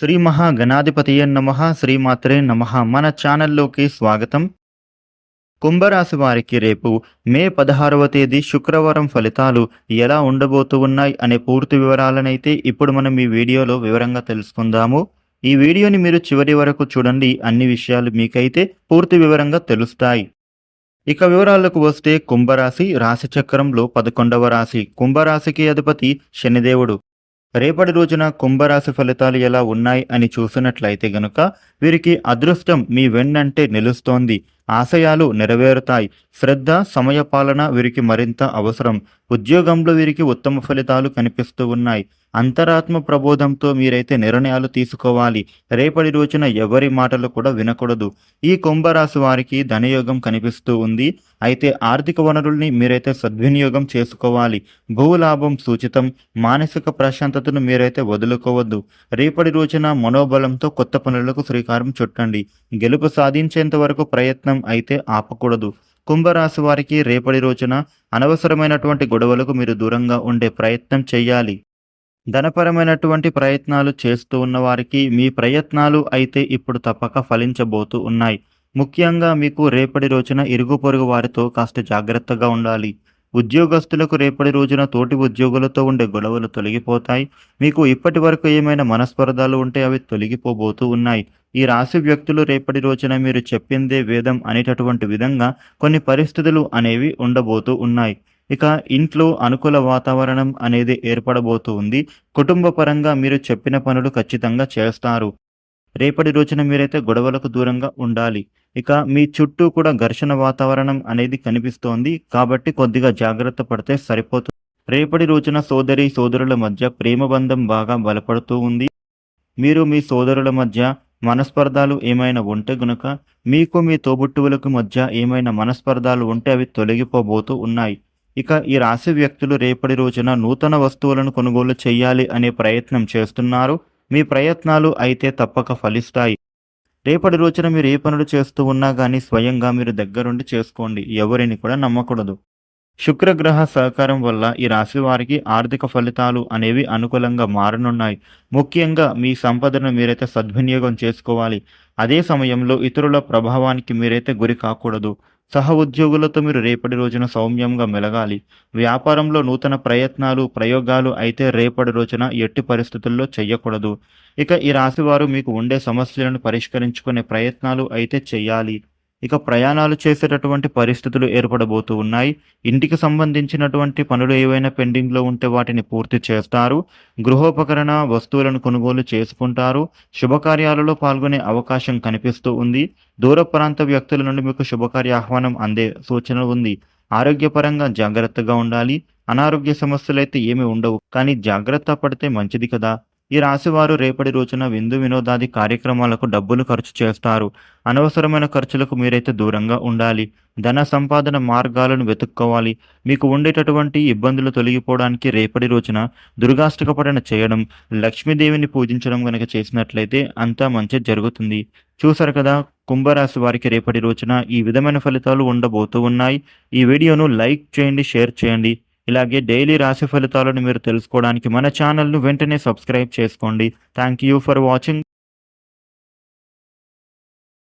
శ్రీ మహాగణాధిపతియ నమ శ్రీమాత్రే నమ. మన ఛానల్లోకి స్వాగతం. కుంభరాశి వారికి రేపు మే పదహారవ తేదీ శుక్రవారం ఫలితాలు ఎలా ఉండబోతూ ఉన్నాయి అనే పూర్తి వివరాలనైతే ఇప్పుడు మనం ఈ వీడియోలో వివరంగా తెలుసుకుందాము. ఈ వీడియోని మీరు చివరి వరకు చూడండి అన్ని విషయాలు మీకైతే పూర్తి వివరంగా తెలుస్తాయి. ఇక వివరాలకు వస్తే కుంభరాశి రాశి చక్రంలో పదకొండవ రాశి. కుంభరాశికి అధిపతి శనిదేవుడు. రేపటి రోజున కుంభరాశి ఫలితాలు ఎలా ఉన్నాయి అని చూసినట్లయితే గనుక వీరికి అదృష్టం మీ వెన్నంటే నిలుస్తోంది. ఆశయాలు నెరవేరుతాయి. శ్రద్ధ సమయపాలన వీరికి మరింత అవసరం. ఉద్యోగంలో వీరికి ఉత్తమ ఫలితాలు కనిపిస్తూ ఉన్నాయి. అంతరాత్మ ప్రబోధంతో మీరైతే నిర్ణయాలు తీసుకోవాలి. రేపటి రోజున ఎవరి మాటలు కూడా వినకూడదు. ఈ కుంభరాశి వారికి ధనయోగం కనిపిస్తూ ఉంది. అయితే ఆర్థిక వనరుల్ని మీరైతే సద్వినియోగం చేసుకోవాలి. భూలాభం సూచితం. మానసిక ప్రశాంతతను మీరైతే వదులుకోవద్దు. రేపటి రోజున మనోబలంతో కొత్త పనులకు శ్రీకారం చుట్టండి. గెలుపు సాధించేంత వరకు ప్రయత్నం అయితే ఆపకూడదు. కుంభరాశి వారికి రేపటి రోజున అనవసరమైనటువంటి గొడవలకు మీరు దూరంగా ఉండే ప్రయత్నం చేయాలి. ధనపరమైనటువంటి ప్రయత్నాలు చేస్తూ ఉన్న వారికి మీ ప్రయత్నాలు అయితే ఇప్పుడు తప్పక ఫలించబోతూ ఉన్నాయి. ముఖ్యంగా మీకు రేపటి రోజున ఇరుగు పొరుగు వారితో కాస్త జాగ్రత్తగా ఉండాలి. ఉద్యోగస్తులకు రేపటి రోజున తోటి ఉద్యోగులతో ఉండే గొడవలు తొలగిపోతాయి. మీకు ఇప్పటి వరకు ఏమైనా మనస్పర్ధాలు ఉంటే అవి తొలగిపోబోతూ ఉన్నాయి. ఈ రాశి వ్యక్తులు రేపటి రోజున మీరు చెప్పిందే వేదం అనేటటువంటి విధంగా కొన్ని పరిస్థితులు అనేవి ఉండబోతూ ఉన్నాయి. ఇక ఇంట్లో అనుకూల వాతావరణం అనేది ఏర్పడబోతూ ఉంది. కుటుంబ పరంగా మీరు చెప్పిన పనులు ఖచ్చితంగా చేస్తారు. రేపటి రోజున మీరైతే గొడవలకు దూరంగా ఉండాలి. ఇక మీ చుట్టూ కూడా ఘర్షణ వాతావరణం అనేది కనిపిస్తోంది. కాబట్టి కొద్దిగా జాగ్రత్త పడితే సరిపోతుంది. రేపటి రోజున సోదరి సోదరుల మధ్య ప్రేమ బంధం బాగా బలపడుతూ ఉంది. మీరు మీ సోదరుల మధ్య మనస్పర్ధాలు ఏమైనా ఉంటే గనుక మీకు మీ తోబుట్టువులకు మధ్య ఏమైనా మనస్పర్ధాలు ఉంటే అవి తొలగిపోబోతూ ఉన్నాయి. ఇక ఈ రాశి వ్యక్తులు రేపటి రోజున నూతన వస్తువులను కొనుగోలు చేయాలి అనే ప్రయత్నం చేస్తున్నారు. మీ ప్రయత్నాలు అయితే తప్పక ఫలిస్తాయి. రేపటి రోజున మీరు ఏ పనులు చేస్తూ ఉన్నా కానీ స్వయంగా మీరు దగ్గరుండి చేసుకోండి. ఎవరిని కూడా నమ్మకూడదు. శుక్రగ్రహ సహకారం వల్ల ఈ రాశి వారికి ఆర్థిక ఫలితాలు అనేవి అనుకూలంగా మారనున్నాయి. ముఖ్యంగా మీ సంపదను మీరైతే సద్వినియోగం చేసుకోవాలి. అదే సమయంలో ఇతరుల ప్రభావానికి మీరైతే గురి కాకూడదు. సహ ఉద్యోగులతో మీరు రేపటి రోజున సౌమ్యంగా మెలగాలి. వ్యాపారంలో నూతన ప్రయత్నాలు ప్రయోగాలు అయితే రేపటి రోజున ఎట్టి పరిస్థితుల్లో చెయ్యకూడదు. ఇక ఈ రాశివారు మీకు ఉండే సమస్యలను పరిష్కరించుకునే ప్రయత్నాలు అయితే చేయాలి ఇక ప్రయాణాలు చేసేటటువంటి పరిస్థితులు ఏర్పడబోతూ ఉన్నాయి. ఇంటికి సంబంధించినటువంటి పనులు ఏవైనా పెండింగ్లో ఉంటే వాటిని పూర్తి చేస్తారు. గృహోపకరణ వస్తువులను కొనుగోలు చేసుకుంటారు. శుభకార్యాలలో పాల్గొనే అవకాశం కనిపిస్తూ ఉంది. దూర ప్రాంత వ్యక్తుల నుండి మీకు శుభకార్య ఆహ్వానం అందే సూచన ఉంది. ఆరోగ్యపరంగా జాగ్రత్తగా ఉండాలి. అనారోగ్య సమస్యలు అయితే ఏమి ఉండవు. కానీ జాగ్రత్త పడితే మంచిది కదా. ఈ రాశివారు రేపటి రోజున విందు వినోదాది కార్యక్రమాలకు డబ్బులు ఖర్చు చేస్తారు. అనవసరమైన ఖర్చులకు మీరైతే దూరంగా ఉండాలి. ధన సంపాదన మార్గాలను వెతుక్కోవాలి. మీకు ఉండేటటువంటి ఇబ్బందులు తొలగిపోవడానికి రేపటి రోజున దుర్గాష్టకపడన చేయడం లక్ష్మీదేవిని పూజించడం కనుక చేసినట్లయితే అంతా మంచి జరుగుతుంది. చూసారు కదా కుంభరాశి వారికి రేపటి రోజున ఈ విధమైన ఫలితాలు ఉండబోతూ ఉన్నాయి. ఈ వీడియోను లైక్ చేయండి షేర్ చేయండి. ఇలాగే డైలీ రాశి ఫలితాలను మీరు తెలుసుకోవడానికి మన ఛానల్ను వెంటనే సబ్స్క్రైబ్ చేసుకోండి. Thank you for watching